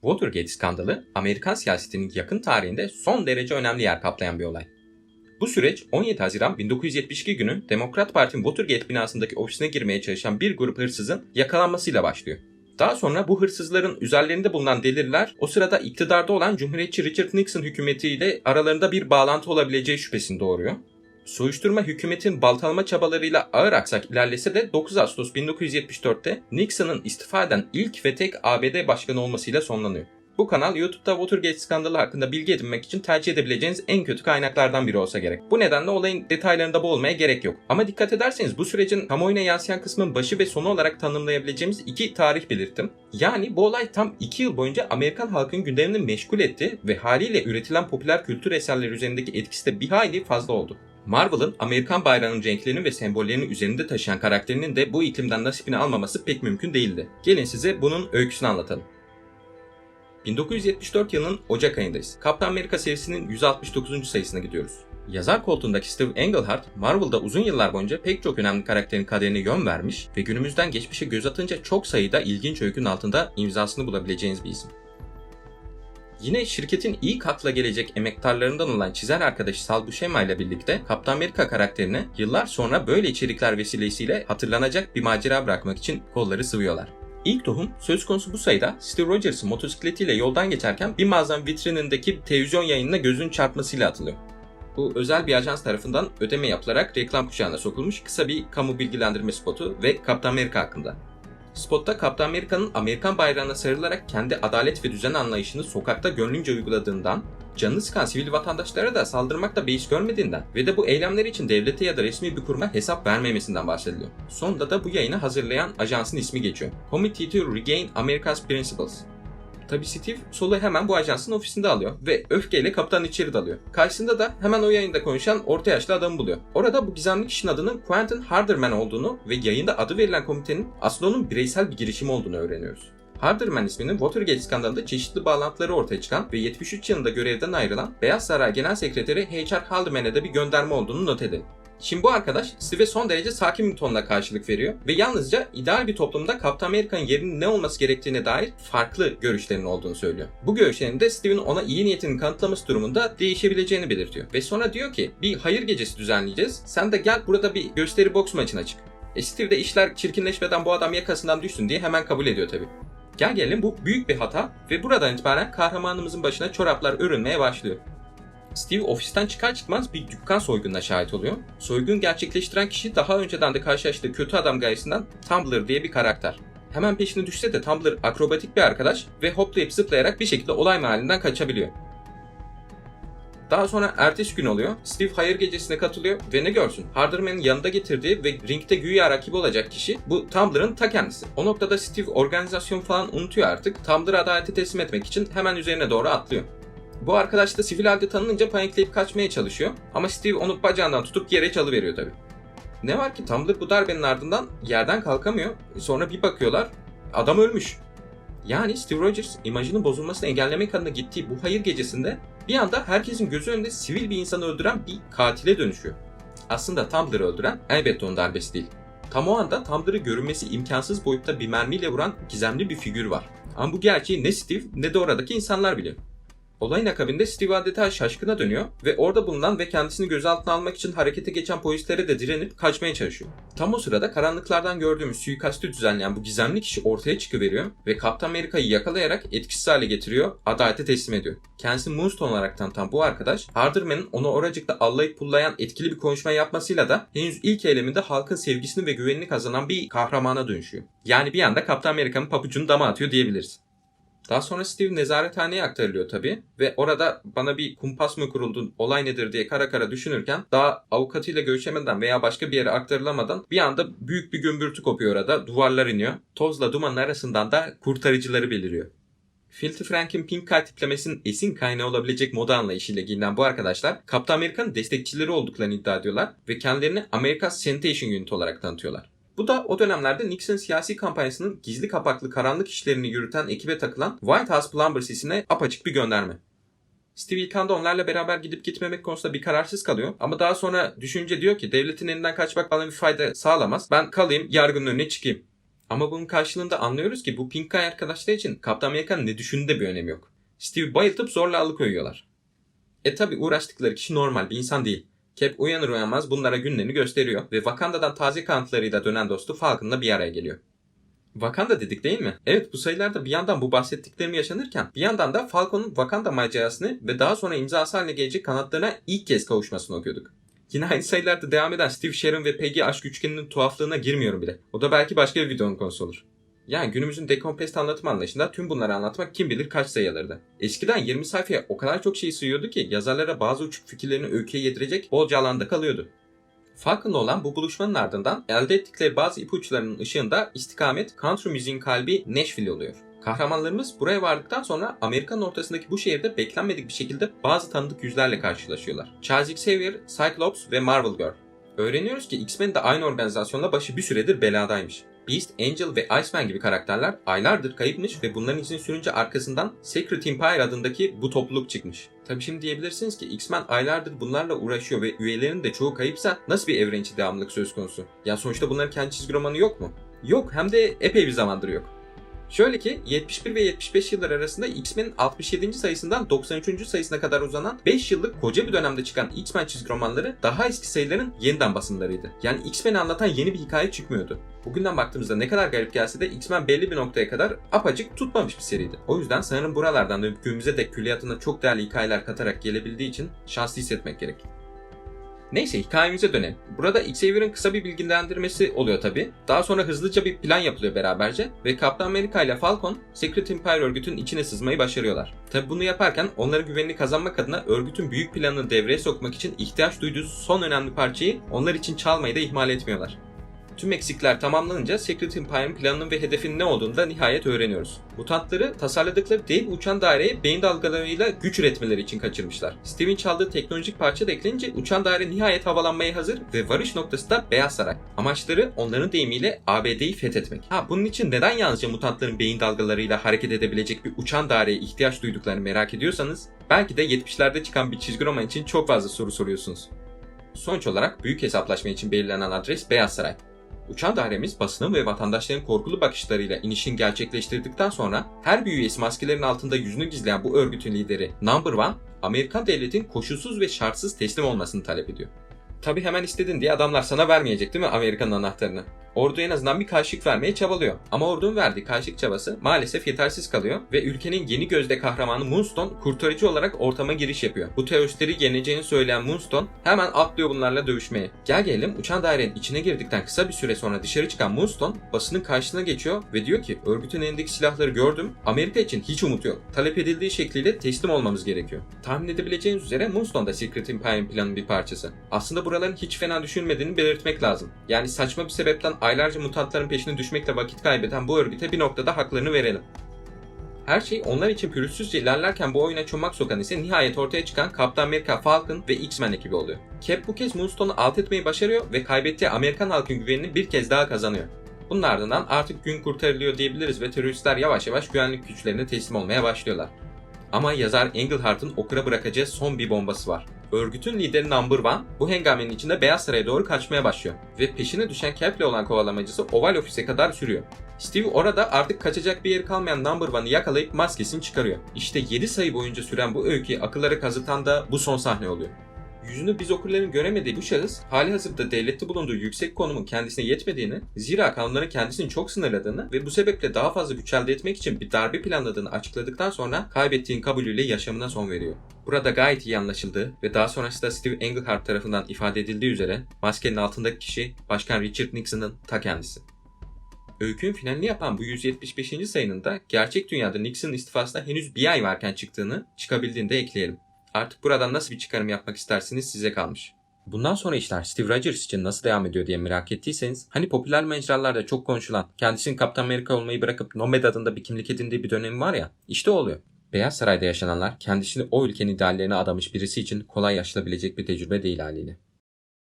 Watergate skandalı Amerikan siyasetinin yakın tarihinde son derece önemli yer kaplayan bir olay. Bu süreç 17 Haziran 1972 günü Demokrat Parti'nin Watergate binasındaki ofisine girmeye çalışan bir grup hırsızın yakalanmasıyla başlıyor. Daha sonra bu hırsızların üzerlerinde bulunan deliller o sırada iktidarda olan Cumhuriyetçi Richard Nixon hükümetiyle aralarında bir bağlantı olabileceği şüphesini doğuruyor. Soruşturma hükümetin baltalama çabalarıyla ağır aksak ilerlese de 9 Ağustos 1974'te Nixon'ın istifa eden ilk ve tek ABD başkanı olmasıyla sonlanıyor. Bu kanal YouTube'da Watergate skandalı hakkında bilgi edinmek için tercih edebileceğiniz en kötü kaynaklardan biri olsa gerek. Bu nedenle olayın detaylarında boğulmaya gerek yok. Ama dikkat ederseniz bu sürecin kamuoyuna yansıyan kısmın başı ve sonu olarak tanımlayabileceğimiz iki tarih belirttim. Yani bu olay tam 2 yıl boyunca Amerikan halkın gündemini meşgul etti ve haliyle üretilen popüler kültür eserleri üzerindeki etkisi de bir hayli fazla oldu. Marvel'ın Amerikan bayrağının renklerini ve sembollerini üzerinde taşıyan karakterinin de bu iklimden nasibini almaması pek mümkün değildi. Gelin size bunun öyküsünü anlatalım. 1974 yılının Ocak ayındayız. Kaptan Amerika serisinin 169. sayısına gidiyoruz. Yazar koltuğundaki Steve Englehart, Marvel'da uzun yıllar boyunca pek çok önemli karakterin kaderine yön vermiş ve günümüzden geçmişe göz atınca çok sayıda ilginç öykünün altında imzasını bulabileceğiniz bir isim. Yine şirketin iyi katla gelecek emektarlarından olan çizer arkadaşı Sal Buscema ile birlikte Kaptan Amerika karakterine yıllar sonra böyle içerikler vesilesiyle hatırlanacak bir macera bırakmak için kolları sıvıyorlar. İlk tohum söz konusu bu sayıda Steve Rogers'ın motosikletiyle yoldan geçerken bir mağazanın vitrinindeki televizyon yayınına gözün çarpmasıyla atılıyor. Bu özel bir ajans tarafından ödeme yapılarak reklam kuşağına sokulmuş kısa bir kamu bilgilendirme spotu ve Kaptan Amerika hakkında. Spotta Kaptan Amerika'nın Amerikan bayrağına sarılarak kendi adalet ve düzen anlayışını sokakta gönlünce uyguladığından, canını sıkan sivil vatandaşlara da saldırmakta beis görmediğinden ve de bu eylemler için devlete ya da resmi bir kuruma hesap vermemesinden bahsediliyor. Sonunda da bu yayını hazırlayan ajansın ismi geçiyor. Committee to Regain America's Principles. Tabi Steve solu hemen bu ajansın ofisinde alıyor ve öfkeyle kaptan içeri dalıyor. Karşısında da hemen o yayında konuşan orta yaşlı adamı buluyor. Orada bu gizemli kişinin adının Quentin Harderman olduğunu ve yayında adı verilen komitenin aslında onun bireysel bir girişimi olduğunu öğreniyoruz. Harderman isminin Watergate skandalında çeşitli bağlantıları ortaya çıkan ve 73 yılında görevden ayrılan Beyaz Saray Genel Sekreteri H.R. Haldeman'e de bir gönderme olduğunu not edin. Şimdi bu arkadaş Steve'e son derece sakin bir tonla karşılık veriyor ve yalnızca ideal bir toplumda Kaptan Amerika'nın yerinin ne olması gerektiğine dair farklı görüşlerinin olduğunu söylüyor. Bu görüşlerin de Steve'in ona iyi niyetini kanıtlaması durumunda değişebileceğini belirtiyor. Ve sonra diyor ki bir hayır gecesi düzenleyeceğiz. Sen de gel burada bir gösteri boks maçına çık. E Steve de işler çirkinleşmeden bu adam yakasından düşsün diye hemen kabul ediyor tabi. Gel gelelim bu büyük bir hata ve buradan itibaren kahramanımızın başına çoraplar örülmeye başlıyor. Steve ofisten çıkar çıkmaz bir dükkan soygununa şahit oluyor. Soygun gerçekleştiren kişi daha önceden de karşılaştığı kötü adam gayesinden Tumblr diye bir karakter. Hemen peşine düşse de Tumblr akrobatik bir arkadaş ve hoplayıp zıplayarak bir şekilde olay mahallinden kaçabiliyor. Daha sonra ertesi gün oluyor. Steve hayır gecesine katılıyor ve ne görsün? Harderman'ın yanında getirdiği ve ringde güya rakibi olacak kişi bu Tumblr'ın ta kendisi. O noktada Steve organizasyon falan unutuyor artık. Tumblr'ı adalete teslim etmek için hemen üzerine doğru atlıyor. Bu arkadaş da sivil halde tanınınca panikleyip kaçmaya çalışıyor. Ama Steve onu bacağından tutup yere çalıveriyor tabi. Ne var ki Tumblr bu darbenin ardından yerden kalkamıyor. Sonra bir bakıyorlar adam ölmüş. Yani Steve Rogers imajının bozulmasını engellemek adına gittiği bu hayır gecesinde bir anda herkesin gözü önünde sivil bir insanı öldüren bir katile dönüşüyor. Aslında Tumblr'ı öldüren elbette onun darbesi değil. Tam o anda Tumblr'ı görünmesi imkansız boyutta bir mermiyle vuran gizemli bir figür var. Ama bu gerçeği ne Steve ne de oradaki insanlar biliyor. Olayın akabinde Steve adeta şaşkına dönüyor ve orada bulunan ve kendisini gözaltına almak için harekete geçen polislere de direnip kaçmaya çalışıyor. Tam o sırada karanlıklardan gördüğümüz suikastı düzenleyen bu gizemli kişi ortaya çıkıveriyor ve Kaptan Amerika'yı yakalayarak etkisiz hale getiriyor, adalete teslim ediyor. Kendisi Moonstone olarak tanıtan bu arkadaş, Harderman'ın onu oracıkta allayıp pullayan etkili bir konuşma yapmasıyla da henüz ilk eyleminde halkın sevgisini ve güvenini kazanan bir kahramana dönüşüyor. Yani bir anda Kaptan Amerika'nın papucunu dama atıyor diyebiliriz. Daha sonra Steve nezarethaneye aktarılıyor tabii ve orada bana bir kumpas mı kuruldu, olay nedir diye kara kara düşünürken daha avukatıyla görüşemeden veya başka bir yere aktarılamadan bir anda büyük bir gümbürtü kopuyor orada, duvarlar iniyor. Tozla dumanın arasından da kurtarıcıları beliriyor. Filthy Frank'in Pink Card tiplemesinin esin kaynağı olabilecek moda anlayışıyla giyinen bu arkadaşlar Kaptan Amerika'nın destekçileri olduklarını iddia ediyorlar ve kendilerini America's Sanitation Unit olarak tanıtıyorlar. Bu da o dönemlerde Nixon siyasi kampanyasının gizli kapaklı karanlık işlerini yürüten ekibe takılan White House Plumber sisine apaçık bir gönderme. Steve ilk anda onlarla beraber gidip gitmemek konusunda bir kararsız kalıyor. Ama daha sonra düşünce diyor ki devletin elinden kaçmak bana bir fayda sağlamaz. Ben kalayım yargının önüne çıkayım. Ama bunun karşılığında anlıyoruz ki bu Pink Guy arkadaşlar için Kaptan Amerika'nın ne düşündüğünde bir önemi yok. Steve'i bayıltıp zorla alıkoyuyorlar. E tabi uğraştıkları kişi normal bir insan değil. Cap uyanır uyanmaz bunlara günlerini gösteriyor ve Wakanda'dan taze kanıtlarıyla dönen dostu Falcon'la bir araya geliyor. Wakanda dedik değil mi? Evet bu sayılarda bir yandan bu bahsettiklerim yaşanırken bir yandan da Falcon'un Wakanda macerasını ve daha sonra imzası haline gelecek kanatlarına ilk kez kavuşmasını okuyorduk. Yine aynı sayılarda devam eden Steve Sharon ve Peggy aşk üçgeninin tuhaflığına girmiyorum bile. O da belki başka bir videonun konusu olur. Yani günümüzün dekompest anlatım anlayışında tüm bunları anlatmak kim bilir kaç sayı. Eskiden 20 sayfaya o kadar çok şey sığıyordu ki yazarlara bazı uçuk fikirlerini öyküye yedirecek bolca alanda kalıyordu. Falcon'la olan bu buluşmanın ardından elde ettikleri bazı ipuçlarının ışığında istikamet country müziğin kalbi Nashville oluyor. Kahramanlarımız buraya vardıktan sonra Amerika'nın ortasındaki bu şehirde beklenmedik bir şekilde bazı tanıdık yüzlerle karşılaşıyorlar. Charles Xavier, Cyclops ve Marvel Girl. Öğreniyoruz ki X-Men de aynı organizasyonla başı bir süredir beladaymış. Beast, Angel ve Iceman gibi karakterler aylardır kayıpmış ve bunların izini sürünce arkasından Secret Empire adındaki bu topluluk çıkmış. Tabi şimdi diyebilirsiniz ki X-Men aylardır bunlarla uğraşıyor ve üyelerinin de çoğu kayıpsa nasıl bir evren içi devamlılık söz konusu? Ya sonuçta bunların kendi çizgi romanı yok mu? Yok hem de epey bir zamandır yok. Şöyle ki 71 ve 75 yıllar arasında X-Men'in 67. sayısından 93. sayısına kadar uzanan 5 yıllık koca bir dönemde çıkan X-Men çizgi romanları daha eski sayıların yeniden basımlarıydı. Yani X-Men'i anlatan yeni bir hikaye çıkmıyordu. Bugünden baktığımızda ne kadar garip gelse de X-Men belli bir noktaya kadar apacık tutmamış bir seriydi. O yüzden sanırım buralardan dönüp günümüze dek külliyatına çok değerli hikayeler katarak gelebildiği için şanslı hissetmek gerek. Neyse hikayemize dönelim. Burada Xavier'ın kısa bir bilgilendirmesi oluyor tabi. Daha sonra hızlıca bir plan yapılıyor beraberce ve Kaptan Amerika ile Falcon Secret Empire örgütün içine sızmayı başarıyorlar. Tabi bunu yaparken onların güvenini kazanmak adına örgütün büyük planını devreye sokmak için ihtiyaç duyduğu son önemli parçayı onlar için çalmayı da ihmal etmiyorlar. Tüm eksikler tamamlanınca Secret Empire'ın planının ve hedefinin ne olduğunu da nihayet öğreniyoruz. Mutantları tasarladıkları dev uçan daireye beyin dalgalarıyla güç üretmeleri için kaçırmışlar. Steve'in çaldığı teknolojik parça da eklenince uçan daire nihayet havalanmaya hazır ve varış noktası da Beyaz Saray. Amaçları onların deyimiyle ABD'yi fethetmek. Ha bunun için neden yalnızca mutantların beyin dalgalarıyla hareket edebilecek bir uçan daireye ihtiyaç duyduklarını merak ediyorsanız belki de 70'lerde çıkan bir çizgi roman için çok fazla soru soruyorsunuz. Sonuç olarak büyük hesaplaşma için belirlenen adres Beyaz Saray. Uçan dairemiz basının ve vatandaşların korkulu bakışlarıyla inişini gerçekleştirdikten sonra her bir üyesi maskelerin altında yüzünü gizleyen bu örgütün lideri Number One, Amerikan devletin koşulsuz ve şartsız teslim olmasını talep ediyor. Tabi hemen istedin diye adamlar sana vermeyecek değil mi Amerika'nın anahtarını? Ordu en azından bir karşılık vermeye çabalıyor. Ama ordunun verdiği karşılık çabası maalesef yetersiz kalıyor ve ülkenin yeni gözde kahramanı Moonstone kurtarıcı olarak ortama giriş yapıyor. Bu teröristleri yeneceğini söyleyen Moonstone hemen atlıyor bunlarla dövüşmeye. Gel gelelim uçan dairenin içine girdikten kısa bir süre sonra dışarı çıkan Moonstone basının karşısına geçiyor ve diyor ki örgütün elindeki silahları gördüm. Amerika için hiç umut yok. Talep edildiği şekliyle teslim olmamız gerekiyor. Tahmin edebileceğiniz üzere Moonstone da Secret Empire'in planının bir parçası. Aslında buraların hiç fena düşünmediğini belirtmek lazım. Yani saçma bir sebepten aylarca mutantların peşine düşmekle vakit kaybeden bu örgüte bir noktada haklarını verelim. Her şey onlar için pürüzsüzce ilerlerken bu oyuna çomak sokan ise nihayet ortaya çıkan Kaptan Amerika, Falcon ve X-Men ekibi oluyor. Cap bu kez Moonstone'u alt etmeyi başarıyor ve kaybettiği Amerikan halkın güvenini bir kez daha kazanıyor. Bunun ardından artık gün kurtarılıyor diyebiliriz ve teröristler yavaş yavaş güvenlik güçlerine teslim olmaya başlıyorlar. Ama yazar Englehart'ın okura bırakacağı son bir bombası var. Örgütün lideri Number One bu hengamenin içinde Beyaz Saray'a doğru kaçmaya başlıyor ve peşine düşen Cap'le olan kovalamacısı Oval Ofis'e kadar sürüyor. Steve orada artık kaçacak bir yeri kalmayan Number One'ı yakalayıp maskesini çıkarıyor. İşte 7 sayı boyunca süren bu öyküyü akıllara kazıtan da bu son sahne oluyor. Yüzünü biz okurların göremediği bu şahıs hali hazırda devlette bulunduğu yüksek konumun kendisine yetmediğini, zira kanunların kendisini çok sınırladığını ve bu sebeple daha fazla güç elde etmek için bir darbe planladığını açıkladıktan sonra kaybettiğin kabulüyle yaşamına son veriyor. Burada gayet iyi anlaşıldığı ve daha sonrasında Steve Englehart tarafından ifade edildiği üzere maskenin altındaki kişi Başkan Richard Nixon'ın ta kendisi. Öykünün finalini yapan bu 175. sayının da gerçek dünyada Nixon'ın istifasına henüz bir ay varken çıktığını çıkabildiğini de ekleyelim. Artık buradan nasıl bir çıkarım yapmak istersiniz size kalmış. Bundan sonra işler Steve Rogers için nasıl devam ediyor diye merak ettiyseniz hani popüler mecralarda çok konuşulan kendisinin Kaptan Amerika olmayı bırakıp Nomad adında bir kimlik edindiği bir dönemi var ya işte oluyor. Beyaz Saray'da yaşananlar kendisini o ülkenin ideallerine adamış birisi için kolay yaşanabilecek bir tecrübe değil haliyle.